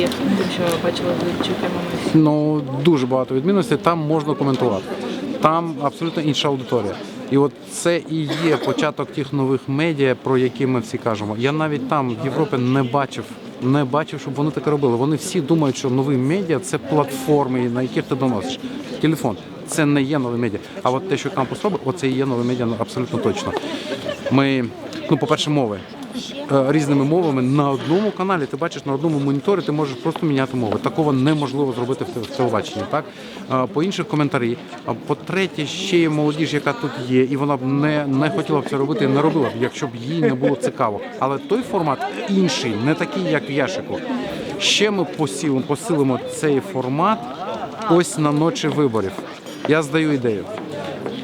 є тим, що бачили в чи? Ну дуже багато відмінностей. Там можна коментувати. Там абсолютно інша аудиторія. І от це і є початок тих нових медіа, про які ми всі кажемо. Я навіть там в Європі не бачив, не бачив, щоб вони таке робили. Вони всі думають, що нові медіа це платформи, на яких ти доносиш. Телефон це не є нові медіа. А от те, що кампус робить, оце і є нові медіа ну, абсолютно точно. Ми, ну, по-перше, мови. Е, різними мовами на одному каналі. Ти бачиш на одному моніторі, ти можеш просто міняти мови. Такого неможливо зробити в телебаченні. Так Е, по інших коментарі. А по-третє, ще є молодіж, яка тут є, і вона б не, не хотіла б це робити, не робила б, якщо б їй не було цікаво. Але той формат інший, не такий, як в Яшику. Ще ми посілимо, посилимо цей формат ось на ночі виборів. Я здаю ідею.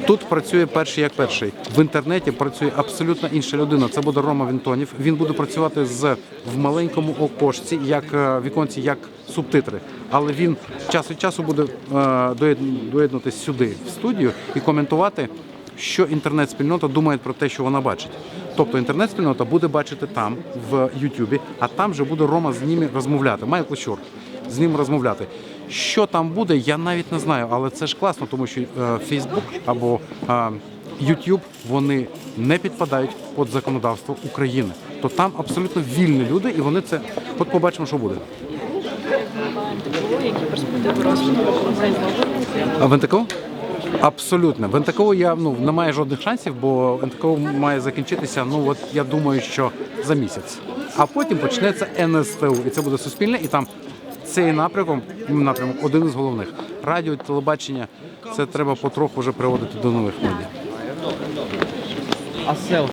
Тут працює перший як перший. В інтернеті працює абсолютно інша людина. Це буде Рома Вінтонів. Він буде працювати з в маленькому окошці, як е, віконці, як субтитри. Але він час від часу буде е, доєд- доєднатися сюди, в студію, і коментувати, що інтернет-спільнота думає про те, що вона бачить. Тобто інтернет-спільнота буде бачити там, в Ютубі, а там вже буде Рома з ними розмовляти. Майкл Щур з ним розмовляти. Що там буде, я навіть не знаю, але це ж класно, тому що е, Facebook або е, YouTube вони не підпадають під законодавство України. То там абсолютно вільні люди, і вони це от побачимо, що буде. А в? Абсолютно. В я ну немає жодних шансів, бо НТКО має закінчитися. Ну от я думаю, що за місяць. А потім почнеться НСТУ, і це буде суспільне, і там цей напрямок, напрямок один із головних. Радіо, телебачення це треба потроху вже приводити до нових медіа.